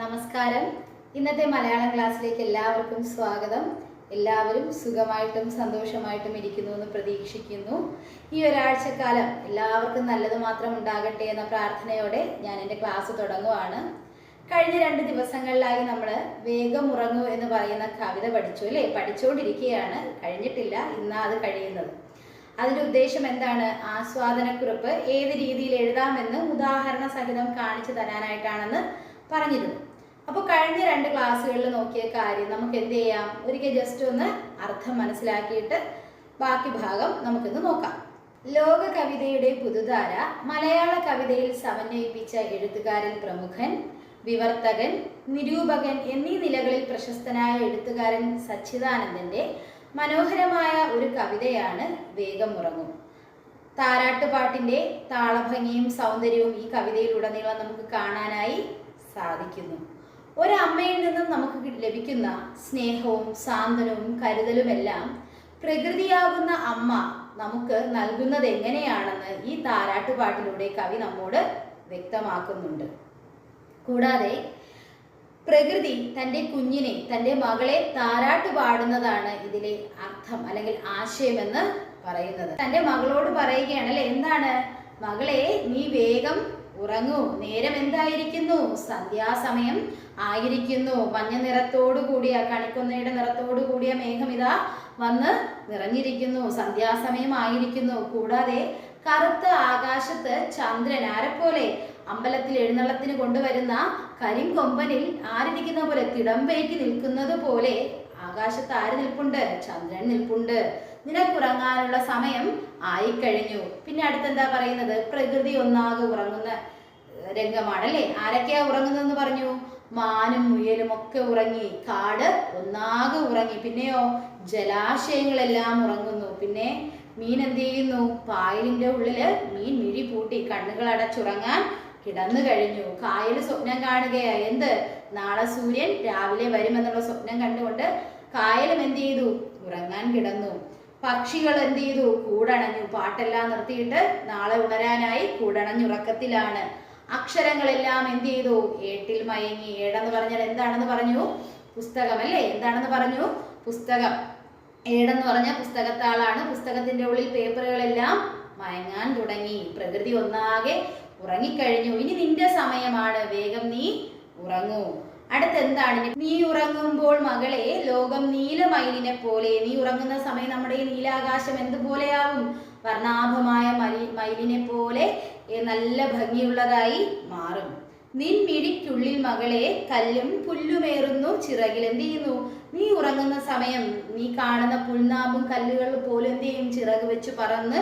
നമസ്കാരം. ഇന്നത്തെ മലയാളം ക്ലാസ്സിലേക്ക് എല്ലാവർക്കും സ്വാഗതം. എല്ലാവരും സുഖമായിട്ടും സന്തോഷമായിട്ടും ഇരിക്കുന്നു എന്ന് പ്രതീക്ഷിക്കുന്നു. ഈ ഒരാഴ്ചക്കാലം എല്ലാവർക്കും നല്ലത് മാത്രം ഉണ്ടാകട്ടെ എന്ന പ്രാർത്ഥനയോടെ ഞാൻ എന്റെ ക്ലാസ് തുടങ്ങുവാണ്. കഴിഞ്ഞ രണ്ട് ദിവസങ്ങളിലായി നമ്മൾ വേഗം ഉറങ്ങൂ എന്ന് പറയുന്ന കവിത പഠിച്ചു അല്ലേ? പഠിച്ചുകൊണ്ടിരിക്കുകയാണ് കഴിഞ്ഞിട്ടില്ല. ഇന്നാ അത് കഴിയുന്നത്. അതിന്റെ ഉദ്ദേശം എന്താണ്? ആസ്വാദനക്കുറിപ്പ് ഏത് രീതിയിൽ എഴുതാമെന്ന് ഉദാഹരണ സഹിതം കാണിച്ചു തരാനായിട്ടാണെന്ന് പറഞ്ഞിരുന്നു. അപ്പോൾ കഴിഞ്ഞ രണ്ട് ക്ലാസ്സുകളിൽ നോക്കിയ കാര്യം നമുക്ക് എന്ത് ചെയ്യാം? ഒരിക്കൽ ജസ്റ്റ് ഒന്ന് അർത്ഥം മനസ്സിലാക്കിയിട്ട് ബാക്കി ഭാഗം നമുക്കിന്ന് നോക്കാം. ലോക കവിതയുടെ പുതുധാര മലയാള കവിതയിൽ സമന്വയിപ്പിച്ച എഴുത്തുകാരൻ പ്രമുഖൻ വിവർത്തകൻ നിരൂപകൻ എന്നീ നിലകളിൽ പ്രശസ്തനായ എഴുത്തുകാരൻ സച്ചിദാനന്ദന്റെ മനോഹരമായ ഒരു കവിതയാണ് വേഗം വേഗമുറങ്ങും താരാട്ടുപാട്ടിന്റെ താളഭംഗിയും സൗന്ദര്യവും ഈ കവിതയിലുടനീളം നമുക്ക് കാണാനായി സാധിക്കുന്നു. ഒരമ്മയിൽ നിന്നും നമുക്ക് ലഭിക്കുന്ന സ്നേഹവും സാന്ത്വനവും കരുതലുമെല്ലാം പ്രകൃതിയാകുന്ന അമ്മ നമുക്ക് നൽകുന്നത് എങ്ങനെയാണെന്ന് ഈ താരാട്ടുപാട്ടിലൂടെ കവി നമ്മോട് വ്യക്തമാക്കുന്നുണ്ട്. കൂടാതെ പ്രകൃതി തന്റെ കുഞ്ഞിനെ തന്റെ മകളെ താരാട്ട് പാടുന്നതാണ് ഇതിലെ അർത്ഥം അല്ലെങ്കിൽ ആശയമെന്ന് പറയുന്നത്. തന്റെ മകളോട് പറയുകയാണ് അല്ലെ എന്താണ്? മകളെ നീ വേഗം ഉറങ്ങൂ. നേരം എന്തായിരിക്കുന്നു? സന്ധ്യാസമയം ആയിരിക്കുന്നു. മഞ്ഞ നിറത്തോടു കൂടിയ കണിക്കൊന്നയുടെ നിറത്തോടു കൂടിയ മേഘം ഇതാ വന്ന് നിറഞ്ഞിരിക്കുന്നു. സന്ധ്യാസമയം ആയിരിക്കുന്നു. കൂടാതെ കറുത്ത ആകാശത്ത് ചന്ദ്രൻ ആരെപ്പോലെ അമ്പലത്തിൽ എഴുന്നള്ളത്തിന് കൊണ്ടുവരുന്ന കരിങ്കൊമ്പനിൽ ആരിരിക്കുന്ന പോലെ തിടമ്പേക്ക് നിൽക്കുന്നത് പോലെ ആകാശത്ത് ആര് നിൽപ്പുണ്ട്? ചന്ദ്രൻ നിൽപ്പുണ്ട്. നിനക്കുറങ്ങാനുള്ള സമയം ആയിക്കഴിഞ്ഞു. പിന്നെ അടുത്തെന്താ പറയുന്നത്? പ്രകൃതി ഒന്നാകെ ഉറങ്ങുന്ന രംഗമാണല്ലേ? ആരൊക്കെയാ ഉറങ്ങുന്നതെന്ന് പറഞ്ഞു? മാനും മുയലും ഒക്കെ ഉറങ്ങി. കാട് ഒന്നാകെ ഉറങ്ങി. പിന്നെയോ ജലാശയങ്ങളെല്ലാം ഉറങ്ങുന്നു. പിന്നെ മീൻ എന്ത് ചെയ്യുന്നു? പായലിന്റെ ഉള്ളിൽ മീൻ മിഴി പൂട്ടി കണ്ണുകൾ അടച്ചുറങ്ങാൻ കിടന്നു കഴിഞ്ഞു. കായൽ സ്വപ്നം കാണുകയാ. എന്ത്? നാളെ സൂര്യൻ രാവിലെ വരുമെന്നുള്ള സ്വപ്നം കണ്ടുകൊണ്ട് കായലും എന്ത് ചെയ്തു? ഉറങ്ങാൻ കിടന്നു. പക്ഷികൾ എന്ത് ചെയ്തു? കൂടണഞ്ഞു. പാട്ടെല്ലാം നിർത്തിയിട്ട് നാളെ ഉണരാനായി കൂടണഞ്ഞുറക്കത്തിലാണ് അക്ഷരങ്ങളെല്ലാം എന്ത് ചെയ്തു? ഏട്ടിൽ മയങ്ങി. ഏടെന്ന് പറഞ്ഞാൽ എന്താണെന്ന് പറഞ്ഞു? പുസ്തകം അല്ലേ? എന്താണെന്ന് പറഞ്ഞു? പുസ്തകം. ഏടെന്ന് പറഞ്ഞ പുസ്തകത്താളാണ്. പുസ്തകത്തിന്റെ ഉള്ളിൽ പേപ്പറുകളെല്ലാം മയങ്ങാൻ തുടങ്ങി. പ്രകൃതി ഒന്നാകെ ഉറങ്ങിക്കഴിഞ്ഞു. ഇനി നിന്റെ സമയമാണ്. വേഗം നീ ഉറങ്ങൂ. അടുത്ത് എന്താണ് നീ ഉറങ്ങുമ്പോൾ മകളെ ലോകം നീലമയിലിനെ പോലെ. നീ ഉറങ്ങുന്ന സമയം നമ്മുടെ ഈ നീലാകാശം എന്തുപോലെയാവും? വർണാഭമായ മയിലിനെ പോലെ നല്ല ഭംഗിയുള്ളതായി മാറും. നിൻ മിഴിക്കുള്ളിൽ മകളെ കല്ലും പുല്ലുമേറുന്നു ചിറകിൽ എന്ത് ചെയ്യുന്നു? നീ ഉറങ്ങുന്ന സമയം നീ കാണുന്ന പുൽനാമ്പും കല്ലുകൾ പോലും എന്ത് ചെയ്യും? ചിറക് വെച്ച് പറന്ന്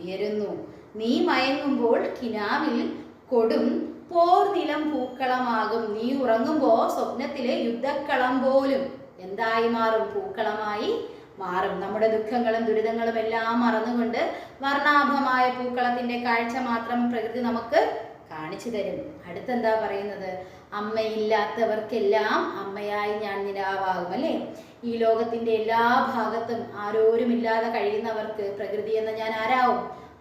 ഉയരുന്നു. നീ മയങ്ങുമ്പോൾ കിനാവിൽ കൊടും പോർ നിലം പൂക്കളമാകും. നീ ഉറങ്ങുമ്പോ സ്വപ്നത്തിലെ യുദ്ധക്കളം പോലും എന്തായി മാറും? പൂക്കളമായി മാറും. നമ്മുടെ ദുഃഖങ്ങളും ദുരിതങ്ങളും എല്ലാം മറന്നുകൊണ്ട് വർണാഭമായ പൂക്കളത്തിന്റെ കാഴ്ച മാത്രം പ്രകൃതി നമുക്ക് കാണിച്ചു തരും. അടുത്തെന്താ പറയുന്നത്? അമ്മയില്ലാത്തവർക്കെല്ലാം അമ്മയായി ഞാൻ നിലാവാകും അല്ലേ? ഈ ലോകത്തിന്റെ എല്ലാ ഭാഗത്തും ആരോരുമില്ലാതെ കഴിയുന്നവർക്ക് പ്രകൃതി എന്ന ഞാൻ ആരാവും?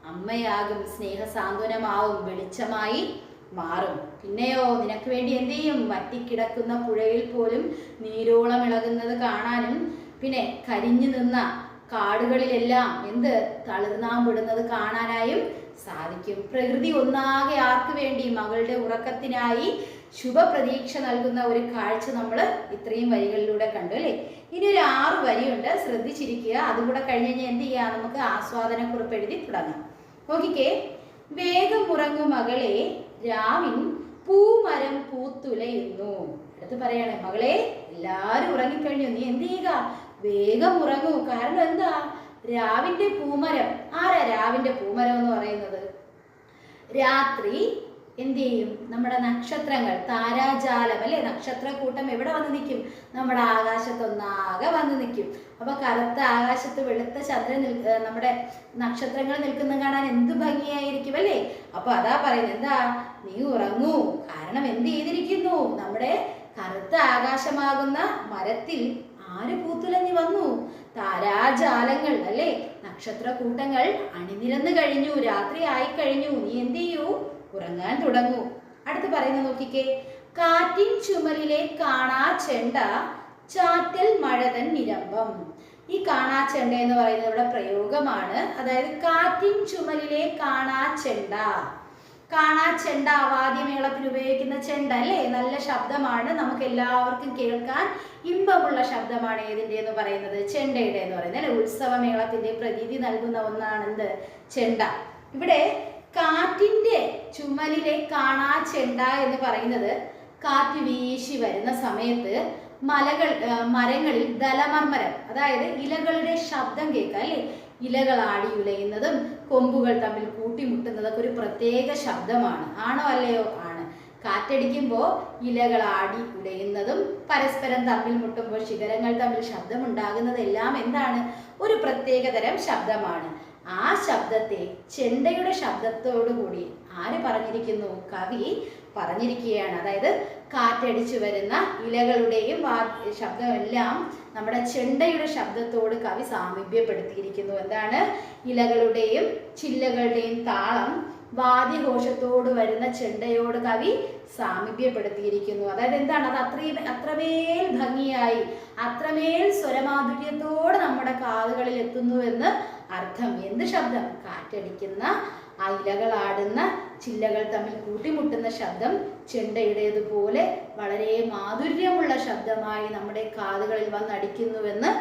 അമ്മയാകും സ്നേഹ സാന്ത്വനമാവും വെളിച്ചമായി മാറും. പിന്നെയോ നിനക്ക് വേണ്ടി എന്ത് ചെയ്യും? വറ്റിക്കിടക്കുന്ന പുഴയിൽ പോലും നീരോളം ഇളകുന്നത് കാണാനും പിന്നെ കരിഞ്ഞു നിന്ന കാടുകളിലെല്ലാം എന്ത് തളിർനാമ്പിടുന്നത് കാണാനായും സാധിക്കും. പ്രകൃതി ഒന്നാകെ ആർക്ക് വേണ്ടി? മകളുടെ ഉറക്കത്തിനായി ശുഭപ്രതീക്ഷ നൽകുന്ന ഒരു കാഴ്ച നമ്മൾ ഇത്രയും വരികളിലൂടെ കണ്ടു അല്ലേ? ഇനി ഒരു ആറ് വരിയുണ്ട്. ശ്രദ്ധിച്ചിരിക്കുക. അതും കൂടെ കഴിഞ്ഞ് കഴിഞ്ഞാൽ എന്ത് ചെയ്യാം? നമുക്ക് ആസ്വാദനക്കുറിപ്പ് എഴുതി തുടങ്ങാം. നോക്കിക്കേ. വേഗം ഉറങ്ങു മകളെ രാവിൻ പൂമരം പൂത്തുലയുന്നു. അടുത്ത് പറയണേ മകളെ എല്ലാരും ഉറങ്ങിക്കഴിഞ്ഞു. നീ എന്ത് ചെയ്യുക? വേഗം ഉറങ്ങൂ. കാരണം എന്താ? രാവിന്റെ പൂമരം. ആരാ രാവിന്റെ പൂമരം എന്ന് പറയുന്നത്? രാത്രി എന്ത് ചെയ്യും? നമ്മുടെ നക്ഷത്രങ്ങൾ താരാജാലം അല്ലെ? നക്ഷത്രക്കൂട്ടം എവിടെ വന്ന് നിൽക്കും? നമ്മുടെ ആകാശത്തൊന്നാകെ വന്ന് നിൽക്കും. അപ്പൊ കറുത്ത ആകാശത്ത് വെളുത്ത ചന്ദ്രൻ നമ്മുടെ നക്ഷത്രങ്ങൾ നിൽക്കുന്ന കാണാൻ എന്ത് ഭംഗിയായിരിക്കും അല്ലേ? അപ്പൊ അതാ പറയുന്നത്. എന്താ? നീ ഉറങ്ങൂ. കാരണം എന്ത് ചെയ്തിരിക്കുന്നു? നമ്മുടെ കറുത്ത ആകാശമാകുന്ന മരത്തിൽ ആര് പൂത്തുലഞ്ഞു വന്നു? താരാജാലങ്ങൾ അല്ലേ? നക്ഷത്ര കൂട്ടങ്ങൾ അണിനിരന്നു കഴിഞ്ഞു രാത്രി ആയി കഴിഞ്ഞു നീ എന്ത് ചെയ്യൂ? ഉറങ്ങാൻ തുടങ്ങൂ. അടുത്ത് പറയുന്നത് നോക്കിക്കേ. കാറ്റിൻ ചുമലിലെ കാണാ ചെണ്ട ചാറ്റൽ മഴതൻ നിരമ്പം. ഈ കാണാ ചെണ്ട എന്ന് പറയുന്നത് ഇവിടെ പ്രയോഗമാണ്. അതായത് കാറ്റിൻ ചുമലിലെ കാണാ ചെണ്ട. കാണാ ചെണ്ട വാദ്യമേളത്തിൽ ഉപയോഗിക്കുന്ന ചെണ്ട അല്ലേ? നല്ല ശബ്ദമാണ്. നമുക്ക് എല്ലാവർക്കും കേൾക്കാൻ ഇമ്പമുള്ള ശബ്ദമാണ് ഏതിന്റെ എന്ന് പറയുന്നത്? ചെണ്ടയുടെ എന്ന് പറയുന്നത് അല്ലെ? ഉത്സവമേളത്തിന്റെ പ്രതീതി നൽകുന്ന ഒന്നാണ് എന്ത് ചെണ്ട. ഇവിടെ കാറ്റിന്റെ ചുമലിലെ കാണാ ചെണ്ട എന്ന് പറയുന്നത് കാറ്റ് വീശി വരുന്ന സമയത്ത് മലകൾ മരങ്ങളിൽ ദലമർമരം അതായത് ഇലകളുടെ ശബ്ദം കേൾക്കാം അല്ലേ? ഇലകൾ ആടി ഉലയുന്നതും കൊമ്പുകൾ തമ്മിൽ കൂട്ടിമുട്ടുന്നതൊക്കെ ഒരു പ്രത്യേക ശബ്ദമാണ്. ആണോ അല്ലയോ? ആണ്. കാറ്റടിക്കുമ്പോൾ ഇലകൾ ആടി ഉലയുന്നതും പരസ്പരം തമ്മിൽ മുട്ടുമ്പോൾ ശിഖരങ്ങൾ തമ്മിൽ ശബ്ദമുണ്ടാകുന്നതെല്ലാം എന്താണ്? ഒരു പ്രത്യേക തരം ശബ്ദമാണ്. ആ ശബ്ദത്തെ ചെണ്ടയുടെ ശബ്ദത്തോടു കൂടി ആര് പറഞ്ഞിരിക്കുന്നു? കവി പറഞ്ഞിരിക്കുകയാണ്. അതായത് കാറ്റടിച്ചു വരുന്ന ഇലകളുടെയും ശബ്ദമെല്ലാം നമ്മുടെ ചെണ്ടയുടെ ശബ്ദത്തോട് കവി സാമീപ്യപ്പെടുത്തിയിരിക്കുന്നു. എന്താണ്? ഇലകളുടെയും ചില്ലകളുടെയും താളം വാദ്യഘോഷത്തോട് വരുന്ന ചെണ്ടയോട് കവി സാമീപ്യപ്പെടുത്തിയിരിക്കുന്നു. അതായത് എന്താണ്? അത് അത്രയും അത്രമേൽ ഭംഗിയായി അത്രമേൽ സ്വരമാധുര്യത്തോട് നമ്മുടെ കാതുകളിൽ എത്തുന്നു എന്ന് അർത്ഥം. എന്ത് ശബ്ദം? കാറ്റടിക്കുന്ന ആ ഇലകൾ ആടുന്ന ചില്ലകൾ തമ്മിൽ കൂട്ടിമുട്ടുന്ന ശബ്ദം ചെണ്ടയുടേതുപോലെ വളരെ മാധുര്യമുള്ള ശബ്ദമായി നമ്മുടെ കാതുകളിൽ വന്നടിക്കുന്നുവെന്ന്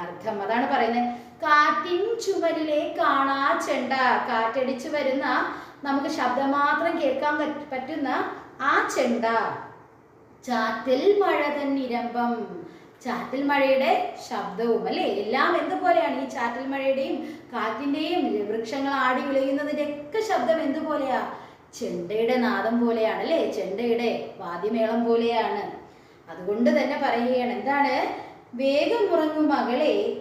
അർത്ഥം. അതാണ് പറയുന്നത്. കാറ്റിൻ ചുമരിലെ കാണാ ചെണ്ട കാറ്റടിച്ചു വരുന്ന നമുക്ക് ശബ്ദം മാത്രം കേൾക്കാൻ പറ്റുന്ന ആ ചെണ്ട. ചാറ്റൽ മഴ തന്നിരമ്പം ചാറ്റൽ മഴയുടെ ശബ്ദവും അല്ലേ? എല്ലാം എന്തുപോലെയാണ് ഈ ചാറ്റൽ മഴയുടെയും കാറ്റിന്റെയും വൃക്ഷങ്ങൾ ആടി വിളയുന്നതിന്റെ ഒക്കെ ശബ്ദം എന്തുപോലെയാ? ചെണ്ടയുടെ നാദം പോലെയാണ് അല്ലേ ചെണ്ടയുടെ വാദ്യമേളം പോലെയാണ്. അതുകൊണ്ട് തന്നെ പറയുകയാണ് എന്താണ്? വേഗമുറങ്ങു മകളെ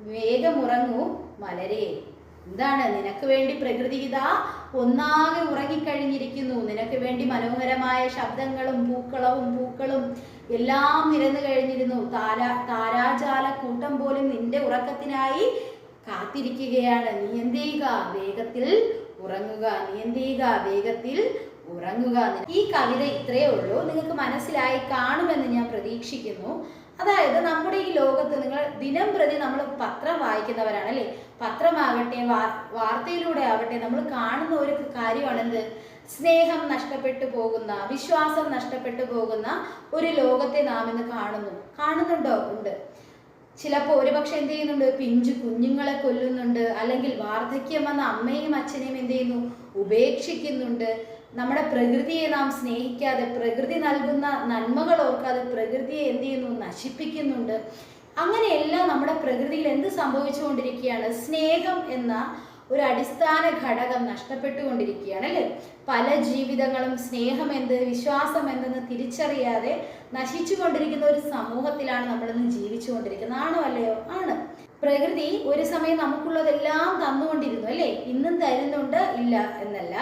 വേഗമുറങ്ങു മലരെ. എന്താണ്? നിനക്ക് വേണ്ടി പ്രകൃതി ഇതാ ഒന്നാകെ ഉറങ്ങിക്കഴിഞ്ഞിരിക്കുന്നു. നിനക്ക് വേണ്ടി മനോഹരമായ ശബ്ദങ്ങളും പൂക്കളവും പൂക്കളും എല്ലാം നിരന്നു കഴിഞ്ഞിരുന്നു. താര താരാജാല കൂട്ടം പോലും നിന്റെ ഉറക്കത്തിനായി കാത്തിരിക്കുകയാണ്. നീ എന്ത് ചെയ്യുക? വേഗത്തിൽ ഉറങ്ങുക. നീ എന്ത് ചെയ്യുക വേഗത്തിൽ ഉറങ്ങുക. ഈ കവിത ഇത്രയേ ഉള്ളൂ. നിങ്ങൾക്ക് മനസ്സിലായി കാണുമെന്ന് ഞാൻ പ്രതീക്ഷിക്കുന്നു. അതായത് നമ്മുടെ ഈ ലോകത്ത് നിങ്ങൾ ദിനം പ്രതി നമ്മൾ പത്രം വായിക്കുന്നവരാണ് അല്ലേ? പത്രമാകട്ടെ വാർ വാർത്തയിലൂടെ ആവട്ടെ നമ്മൾ കാണുന്ന ഒരു കാര്യമാണ് എന്ത് സ്നേഹം നഷ്ടപ്പെട്ടു പോകുന്ന വിശ്വാസം നഷ്ടപ്പെട്ടു പോകുന്ന ഒരു ലോകത്തെ നാം ഇന്ന് കാണുന്നു. കാണുന്നുണ്ടോ? ഉണ്ട്. ചിലപ്പോൾ ഒരുപക്ഷെ എന്ത് ചെയ്യുന്നുണ്ട്? പിഞ്ചു കുഞ്ഞുങ്ങളെ കൊല്ലുന്നുണ്ട്. അല്ലെങ്കിൽ വാർദ്ധക്യം വന്ന അമ്മയും അച്ഛനെയും എന്ത് ചെയ്യുന്നു? ഉപേക്ഷിക്കുന്നുണ്ട്. നമ്മുടെ പ്രകൃതിയെ നാം സ്നേഹിക്കാതെ പ്രകൃതി നൽകുന്ന നന്മകൾ ഓർക്കാതെ പ്രകൃതിയെ എന്ത് ചെയ്യുന്നു? നശിപ്പിക്കുന്നുണ്ട്. അങ്ങനെയെല്ലാം നമ്മുടെ പ്രകൃതിയിൽ എന്ത് സംഭവിച്ചുകൊണ്ടിരിക്കുകയാണ്? സ്നേഹം എന്ന ഒരു അടിസ്ഥാന ഘടകം നഷ്ടപ്പെട്ടുകൊണ്ടിരിക്കുകയാണ് അല്ലേ? പല ജീവിതങ്ങളും സ്നേഹം എന്ത് വിശ്വാസം എന്തെന്ന് തിരിച്ചറിയാതെ നശിച്ചു കൊണ്ടിരിക്കുന്ന ഒരു സമൂഹത്തിലാണ് നമ്മളിന്ന് ജീവിച്ചു കൊണ്ടിരിക്കുന്നത് ആണോ അല്ലയോ? ആണ്. പ്രകൃതി ഒരു സമയം നമുക്കുള്ളതെല്ലാം തന്നുകൊണ്ടിരുന്നു അല്ലേ? ഇന്നും തരുന്നുണ്ട് ഇല്ല എന്നല്ല.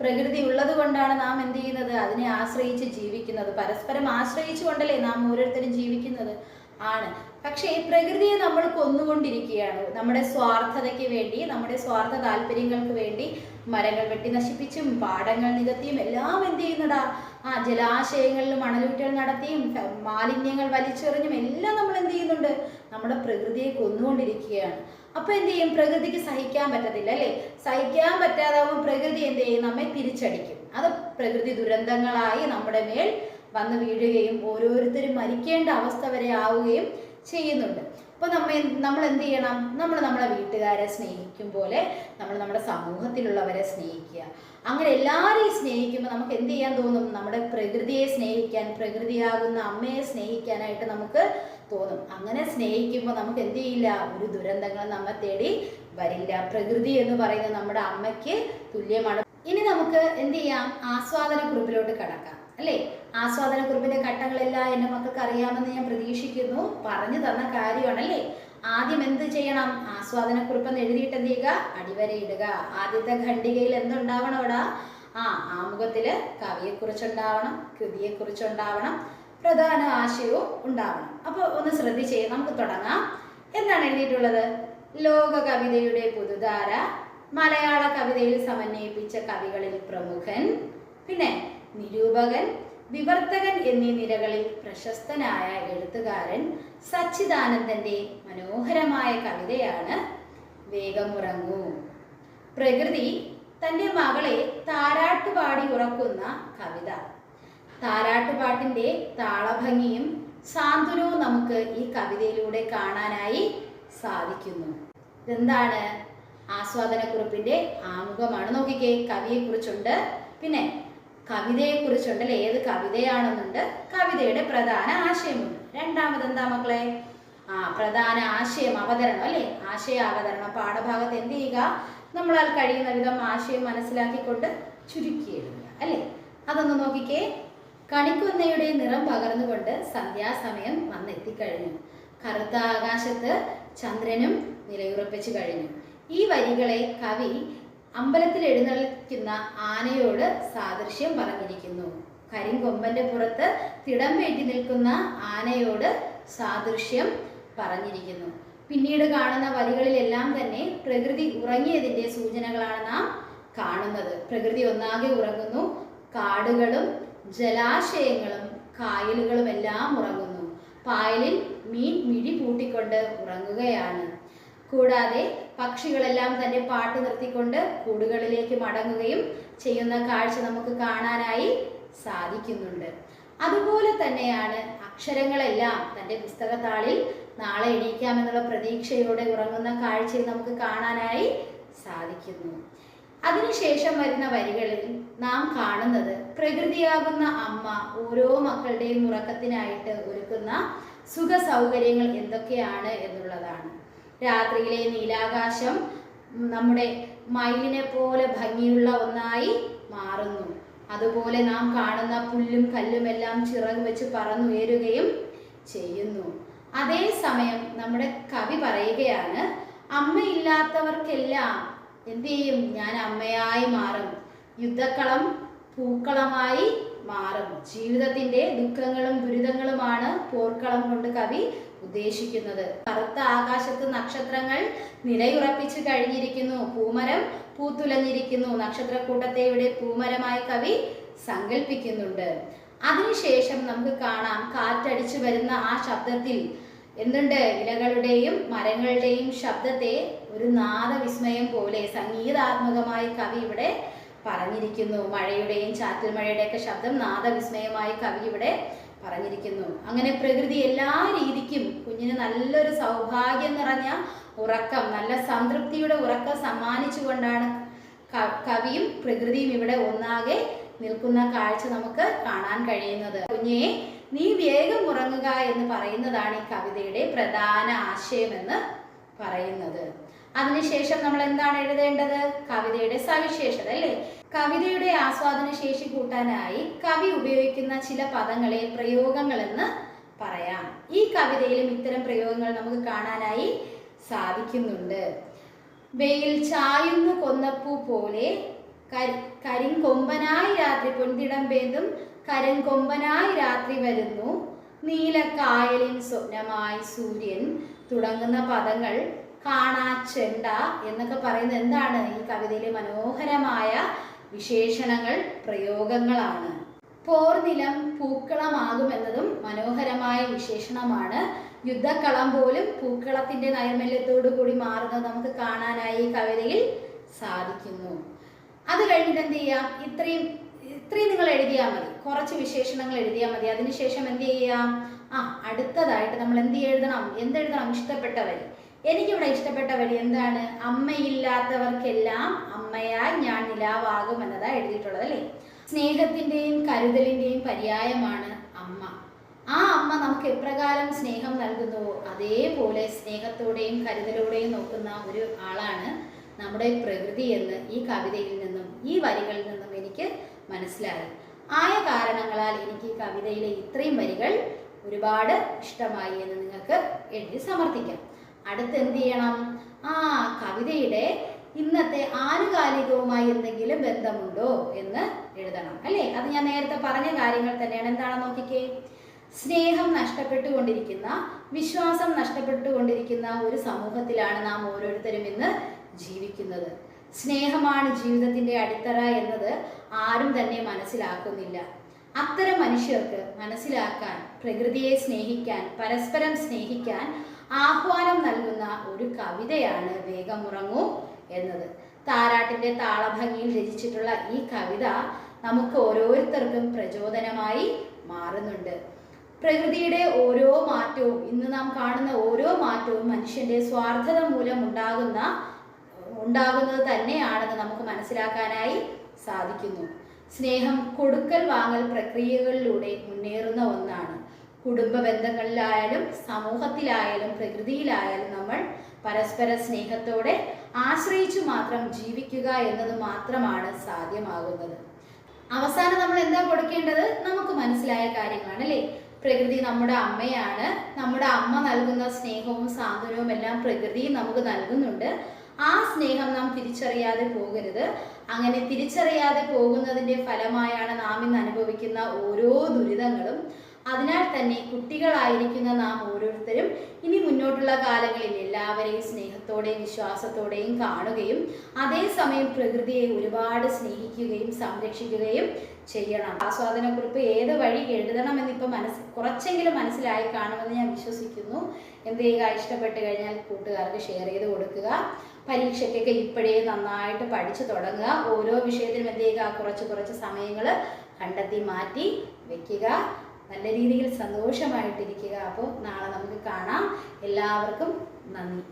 പ്രകൃതി ഉള്ളത് കൊണ്ടാണ് നാം എന്ത് ചെയ്യുന്നത്? അതിനെ ആശ്രയിച്ച് ജീവിക്കുന്നത്. പരസ്പരം ആശ്രയിച്ചു കൊണ്ടല്ലേ നാം ഓരോരുത്തരും ജീവിക്കുന്നത്? ആണ്. പക്ഷേ പ്രകൃതിയെ നമ്മൾ കൊന്നുകൊണ്ടിരിക്കുകയാണ്. നമ്മുടെ സ്വാർത്ഥതയ്ക്ക് വേണ്ടി നമ്മുടെ സ്വാർത്ഥ താല്പര്യങ്ങൾക്ക് വേണ്ടി മരങ്ങൾ വെട്ടി നശിപ്പിച്ചും പാടങ്ങൾ നികത്തിയും എല്ലാം എന്ത് ചെയ്യുന്നടാ ആ ജലാശയങ്ങളിൽ മണലൂറ്റൽ നടത്തിയും മാലിന്യങ്ങൾ വലിച്ചെറിഞ്ഞും എല്ലാം നമ്മൾ എന്ത് ചെയ്യുന്നുണ്ട്? നമ്മുടെ പ്രകൃതിയെ കൊന്നുകൊണ്ടിരിക്കുകയാണ്. അപ്പൊ എന്ത് ചെയ്യും? പ്രകൃതിക്ക് സഹിക്കാൻ പറ്റത്തില്ല അല്ലേ? സഹിക്കാൻ പറ്റാതാവുമ്പോൾ പ്രകൃതി എന്ത് ചെയ്യും? നമ്മെ തിരിച്ചടിക്കും. അത് പ്രകൃതി ദുരന്തങ്ങളായി നമ്മുടെ മേൽ വന്ന് വീഴുകയും ഓരോരുത്തരും മരിക്കേണ്ട അവസ്ഥ വരെ ആവുകയും ചെയ്യുന്നുണ്ട്. അപ്പോൾ നമ്മൾ നമ്മൾ എന്ത് ചെയ്യണം? നമ്മൾ നമ്മളെ വീട്ടുകാരെ സ്നേഹിക്കും പോലെ നമ്മൾ നമ്മുടെ സമൂഹത്തിലുള്ളവരെ സ്നേഹിക്കുക. അങ്ങനെ എല്ലാവരെയും സ്നേഹിക്കുമ്പോൾ നമുക്ക് എന്ത് ചെയ്യാൻ തോന്നും? നമ്മുടെ പ്രകൃതിയെ സ്നേഹിക്കാൻ പ്രകൃതിയാകുന്ന അമ്മയെ സ്നേഹിക്കാനായിട്ട് നമുക്ക് തോന്നും. അങ്ങനെ സ്നേഹിക്കുമ്പോൾ നമുക്ക് എന്ത് ചെയ്യില്ല? ഒരു ദുരന്തങ്ങൾ നമ്മെ തേടി വരില്ല. പ്രകൃതി എന്ന് പറയുന്നത് നമ്മുടെ അമ്മയ്ക്ക് തുല്യമാണ്. ഇനി നമുക്ക് എന്ത് ചെയ്യാം? ആസ്വാദന കുറിപ്പിലോട്ട് കടക്കാം. അല്ലേ? ആസ്വാദനക്കുറിപ്പിന്റെ ഘട്ടങ്ങളെല്ലാം എന്റെ മക്കൾക്ക് അറിയാമെന്ന് ഞാൻ പ്രതീക്ഷിക്കുന്നു. പറഞ്ഞു തന്ന കാര്യമാണല്ലേ? ആദ്യം എന്ത് ചെയ്യണം? ആസ്വാദനക്കുറിപ്പ് എന്ന് എഴുതിയിട്ട് എന്ത് ചെയ്യുക? അടിവരയിടുക ആദ്യത്തെ ഖണ്ഡികയിൽ എന്തുണ്ടാവണം അവിടെ? ആ ആമുഖത്തിൽ കവിയെക്കുറിച്ചുണ്ടാവണം കൃതിയെക്കുറിച്ചുണ്ടാവണം പ്രധാന ആശയവും ഉണ്ടാവണം. അപ്പോൾ ഒന്ന് ശ്രദ്ധിച്ചേ നമുക്ക് തുടങ്ങാം. എന്താണ് എഴുതിയിട്ടുള്ളത്? ലോക കവിതയുടെ പുതുധാര. മലയാള കവിതയിൽ സമന്വയിപ്പിച്ച കവികളിൽ പ്രമുഖൻ. പിന്നെ നിരൂപകൻ വിവർത്തകൻ എന്നീ നിരകളിൽ പ്രശസ്തനായ എഴുത്തുകാരൻ സച്ചിദാനന്ദന്റെ മനോഹരമായ കവിതയാണ് വേഗമുറങ്ങൂ. പ്രകൃതി തന്റെ മകളെ താരാട്ടുപാടി ഉറക്കുന്ന കവിത. താരാട്ടുപാട്ടിന്റെ താളഭംഗിയും സാന്ത്വനവും നമുക്ക് ഈ കവിതയിലൂടെ കാണാനായി സാധിക്കുന്നു. ഇതെന്താണ്? ആസ്വാദനക്കുറിപ്പിന്റെ ആമുഖമാണ്. നോക്കിക്കേ കവിയെക്കുറിച്ചുണ്ട്. പിന്നെ കവിതയെക്കുറിച്ചുണ്ട് അല്ലെ ഏത് കവിതയാണെന്നുണ്ട്? കവിതയുടെ പ്രധാന ആശയമുണ്ട്. രണ്ടാമത് എന്താ മക്കളെ? ആ പ്രധാന ആശയം അവതരണം അല്ലേ? ആശയ അവതരണം പാഠഭാഗത്ത് എന്ത് ചെയ്യുക? നമ്മളാൽ കഴിയുന്ന വിധം ആശയം മനസ്സിലാക്കിക്കൊണ്ട് ചുരുക്കി എഴുതുക അല്ലെ? അതൊന്ന് നോക്കിക്കേ. കണിക്കൊന്നയുടെ നിറം പകർന്നുകൊണ്ട് സന്ധ്യാസമയം വന്നെത്തിക്കഴിഞ്ഞു. കറുത്ത ആകാശത്ത് ചന്ദ്രനും നിലയുറപ്പിച്ചു കഴിഞ്ഞു. ഈ വരികളെ കവി അമ്പലത്തിൽ എഴുന്നള്ളിക്കുന്ന ആനയോട് സാദൃശ്യം പറഞ്ഞിരിക്കുന്നു. കരിങ്കൊമ്പന്റെ പുറത്ത് തിടംപേറ്റി നിൽക്കുന്ന ആനയോട് സാദൃശ്യം പറഞ്ഞിരിക്കുന്നു. പിന്നീട് കാണുന്ന വരികളിലെല്ലാം തന്നെ പ്രകൃതി ഉറങ്ങിയതിന്റെ സൂചനകളാണ് നാം കാണുന്നത്. പ്രകൃതി ഒന്നാകെ ഉറങ്ങുന്നു. കാടുകളും ജലാശയങ്ങളും കായലുകളും എല്ലാം ഉറങ്ങുന്നു. പായലിൽ മീൻ മിഴി പൂട്ടിക്കൊണ്ട് ഉറങ്ങുകയാണ്. കൂടാതെ പക്ഷികളെല്ലാം തന്നെ പാട്ട് നിർത്തിക്കൊണ്ട് കൂടുകളിലേക്ക് മടങ്ങുകയും ചെയ്യുന്ന കാഴ്ച നമുക്ക് കാണാനായി സാധിക്കുന്നുണ്ട്. അതുപോലെ തന്നെയാണ് അക്ഷരങ്ങളെല്ലാം തന്റെ പുസ്തകത്താളിൽ നാളെ എണീക്കാമെന്നുള്ള പ്രതീക്ഷയോടെ ഉറങ്ങുന്ന കാഴ്ചയിൽ നമുക്ക് കാണാനായി സാധിക്കുന്നു. അതിനുശേഷം വരുന്ന വരികളിൽ നാം കാണുന്നത് പ്രകൃതിയാകുന്ന അമ്മ ഓരോ മക്കളുടെയും ഉറക്കത്തിനായിട്ട് ഒരുക്കുന്ന സുഖ സൗകര്യങ്ങൾ എന്തൊക്കെയാണ് എന്നുള്ളതാണ്. രാത്രിയിലെ നീലാകാശം നമ്മുടെ മയിലിനെ പോലെ ഭംഗിയുള്ള ഒന്നായി മാറുന്നു. അതുപോലെ നാം കാണുന്ന പുല്ലും കല്ലും എല്ലാം ചിറക് വെച്ച് പറന്നുയരുകയും ചെയ്യുന്നു. അതേസമയം നമ്മുടെ കവി പറയുകയാണ് അമ്മയില്ലാത്തവർക്കെല്ലാം എന്തു ചെയ്യും? ഞാൻ അമ്മയായി മാറും. യുദ്ധക്കളം പൂക്കളമായി മാറും. ജീവിതത്തിന്റെ ദുഃഖങ്ങളും ദുരിതങ്ങളുമാണ് പോർക്കളം കൊണ്ട് കവി ഉദ്ദേശിക്കുന്നത്. കറുത്ത ആകാശത്ത് നക്ഷത്രങ്ങൾ നിലയുറപ്പിച്ചു കഴിഞ്ഞിരിക്കുന്നു. പൂമരം പൂത്തുലഞ്ഞിരിക്കുന്നു. നക്ഷത്രക്കൂട്ടത്തെ ഇവിടെ പൂമരമായി കവി സങ്കല്പിക്കുന്നുണ്ട് അതിനുശേഷം നമുക്ക് കാണാം കാറ്റടിച്ചു വരുന്ന ആ ശബ്ദത്തിൽ എന്തുണ്ട്? ഇലകളുടെയും മരങ്ങളുടെയും ശബ്ദത്തെ ഒരു നാദവിസ്മയം പോലെ സംഗീതാത്മകമായി കവി ഇവിടെ പറഞ്ഞിരിക്കുന്നു. മഴയുടെയും ചാറ്റൽ മഴയുടെയൊക്കെ ശബ്ദം നാദവിസ്മയമായി കവി ഇവിടെ പറഞ്ഞിരിക്കുന്നു. അങ്ങനെ പ്രകൃതി എല്ലാ രീതിക്കും കുഞ്ഞിന് നല്ലൊരു സൗഭാഗ്യം നിറഞ്ഞ ഉറക്കം നല്ല സംതൃപ്തിയുടെ ഉറക്കം സമ്മാനിച്ചുകൊണ്ടാണ് കവിയും പ്രകൃതിയും ഇവിടെ ഒന്നാകെ നിൽക്കുന്ന കാഴ്ച നമുക്ക് കാണാൻ കഴിയുന്നത്. കുഞ്ഞെ നീ വേഗം ഉറങ്ങുക എന്ന് പറയുന്നതാണ് ഈ കവിതയുടെ പ്രധാന ആശയമെന്ന് പറയുന്നത്. അതിനുശേഷം നമ്മൾ എന്താണ് എഴുതേണ്ടത്? കവിതയുടെ സവിശേഷത അല്ലേ? കവിതയുടെ ആസ്വാദന ശേഷി കൂട്ടാനായി കവി ഉപയോഗിക്കുന്ന ചില പദങ്ങളെ പ്രയോഗങ്ങളെന്ന് പറയാം. ഈ കവിതയിലും ഇത്തരം പ്രയോഗങ്ങൾ നമുക്ക് കാണാനായി സാധിക്കുന്നുണ്ട്. വെയിൽ ചായുന്ന കൊന്നപ്പൂ പോലെ കരി കരിങ്കൊമ്പനായി രാത്രി പൊൻതിടം പേന്തും കരിങ്കൊമ്പനായി രാത്രി വരുന്നു. നീലക്കായലിൻ സ്വപ്നമായി സൂര്യൻ തുടങ്ങുന്ന പദങ്ങൾ കാണാ ചെണ്ട എന്നൊക്കെ പറയുന്നത് എന്താണ്? ഈ കവിതയിലെ മനോഹരമായ വിശേഷണങ്ങൾ പ്രയോഗങ്ങളാണ്. പോർനിലം പൂക്കളമാകുമെന്നതും മനോഹരമായ വിശേഷണമാണ്. യുദ്ധക്കളം പോലും പൂക്കളത്തിന്റെ നൈർമല്യത്തോടു കൂടി മാറുന്നത് നമുക്ക് കാണാനായി കവിതയിൽ സാധിക്കുന്നു. അത് കഴിഞ്ഞിട്ട് എന്ത് ചെയ്യാം? ഇത്രയും ഇത്രയും നിങ്ങൾ എഴുതിയാൽ മതി. കുറച്ച് വിശേഷണങ്ങൾ എഴുതിയാൽ മതി. അതിനുശേഷം എന്ത് ചെയ്യാം? ആ അടുത്തതായിട്ട് നമ്മൾ എന്ത് എഴുതണം? എന്തെഴുതണം? ഇഷ്ടപ്പെട്ട വരി. എനിക്കിവിടെ ഇഷ്ടപ്പെട്ട വരി എന്താണ്? അമ്മയില്ലാത്തവർക്കെല്ലാം അമ്മയായി ഞാൻ നിലാവാകും എന്നതാണ് എഴുതിയിട്ടുള്ളത് അല്ലേ? സ്നേഹത്തിന്റെയും കരുതലിന്റെയും പര്യായമാണ് അമ്മ. ആ അമ്മ നമുക്ക് എപ്രകാരം സ്നേഹം നൽകുന്നുവോ അതേപോലെ സ്നേഹത്തോടെയും കരുതലോടെയും നോക്കുന്ന ഒരു ആളാണ് നമ്മുടെ പ്രകൃതി എന്ന് ഈ കവിതയിൽ നിന്നും ഈ വരികളിൽ നിന്നും എനിക്ക് മനസ്സിലായി. ആയ കാരണങ്ങളാൽ എനിക്ക് ഈ കവിതയിലെ ഇത്രയും വരികൾ ഒരുപാട് ഇഷ്ടമായി എന്ന് നിങ്ങൾക്ക് എഴുതി സമർത്ഥിക്കാം. അടുത്ത് എന്ത് ചെയ്യണം ആ കവിതയുടെ ഇന്നത്തെ ആനുകാലികവുമായി എന്തെങ്കിലും ബന്ധമുണ്ടോ എന്ന് എഴുതണം. അല്ലേ? അത് ഞാൻ നേരത്തെ പറഞ്ഞ കാര്യങ്ങൾ തന്നെയാണ്. എന്താണെന്ന് നോക്കിക്കേ? സ്നേഹം നഷ്ടപ്പെട്ടുകൊണ്ടിരിക്കുന്ന വിശ്വാസം നഷ്ടപ്പെട്ടുകൊണ്ടിരിക്കുന്ന ഒരു സമൂഹത്തിലാണ് നാം ഓരോരുത്തരും ഇന്ന് ജീവിക്കുന്നത്. സ്നേഹമാണ് ജീവിതത്തിന്റെ അടിത്തറ എന്നത് ആരും തന്നെ മനസ്സിലാക്കുന്നില്ല. അത്തരം മനുഷ്യർക്ക് മനസ്സിലാക്കാൻ പ്രകൃതിയെ സ്നേഹിക്കാൻ പരസ്പരം സ്നേഹിക്കാൻ ആഹ്വാനം നൽകുന്ന ഒരു കവിതയാണ് വേഗമുറങ്ങൂ എന്നത്. താരാട്ടിന്റെ താളഭംഗിയിൽ രചിച്ചിട്ടുള്ള ഈ കവിത നമുക്ക് ഓരോരുത്തർക്കും പ്രചോദനമായി മാറുന്നുണ്ട്. പ്രകൃതിയുടെ ഓരോ മാറ്റവും ഇന്ന് നാം കാണുന്ന ഓരോ മാറ്റവും മനുഷ്യന്റെ സ്വാർത്ഥത മൂലം ഉണ്ടാകുന്ന ഉണ്ടാകുന്നത് തന്നെയാണെന്ന് നമുക്ക് മനസ്സിലാക്കാനായി സാധിക്കുന്നു. സ്നേഹം കൊടുക്കൽ വാങ്ങൽ പ്രക്രിയകളിലൂടെ മുന്നേറുന്ന ഒന്നാണ്. കുടുംബ ബന്ധങ്ങളിലായാലും സമൂഹത്തിലായാലും പ്രകൃതിയിലായാലും നമ്മൾ പരസ്പര സ്നേഹത്തോടെ ആശ്രയിച്ചു മാത്രം ജീവിക്കുക എന്നത് മാത്രമാണ് സാധ്യമാകുന്നത്. അവസാനം നമ്മൾ എന്താ കൊടുക്കേണ്ടത്? നമുക്ക് മനസ്സിലായ കാര്യങ്ങളാണ് അല്ലേ? പ്രകൃതി നമ്മുടെ അമ്മയാണ്. നമ്മുടെ അമ്മ നൽകുന്ന സ്നേഹവും സാന്ത്വനവും എല്ലാം പ്രകൃതി നമുക്ക് നൽകുന്നുണ്ട്. ആ സ്നേഹം നാം തിരിച്ചറിയാതെ പോകരുത്. അങ്ങനെ തിരിച്ചറിയാതെ പോകുന്നതിന്റെ ഫലമായാണ് നാം ഇന്ന് അനുഭവിക്കുന്ന ഓരോ ദുരിതങ്ങളും. അതിനാൽ തന്നെ കുട്ടികളായിരിക്കുന്ന നാം ഓരോരുത്തരും ഇനി മുന്നോട്ടുള്ള കാലങ്ങളിൽ എല്ലാവരെയും സ്നേഹത്തോടെയും വിശ്വാസത്തോടെയും കാണുകയും അതേസമയം പ്രകൃതിയെ ഒരുപാട് സ്നേഹിക്കുകയും സംരക്ഷിക്കുകയും ചെയ്യണം. ആസ്വാദനക്കുറിപ്പ് ഏത് വഴി എഴുതണമെന്ന് ഇപ്പം മനസ്സ് കുറച്ചെങ്കിലും മനസ്സിലായി കാണുമെന്ന് ഞാൻ വിശ്വസിക്കുന്നു. എന്ത് ചെയ്യുക ഇഷ്ടപ്പെട്ട് കഴിഞ്ഞാൽ കൂട്ടുകാർക്ക് ഷെയർ ചെയ്ത് കൊടുക്കുക. പരീക്ഷയ്ക്കൊക്കെ ഇപ്പോഴേ നന്നായിട്ട് പഠിച്ചു തുടങ്ങുക. ഓരോ വിഷയത്തിനും എന്ത് ചെയ്യുക കുറച്ച് കുറച്ച് സമയങ്ങൾ കണ്ടെത്തി മാറ്റി വെക്കുക. നല്ല രീതിയിൽ സന്തോഷമായിട്ടിരിക്കുക. അപ്പോൾ നാളെ നമുക്ക് കാണാം. എല്ലാവർക്കും നന്ദി.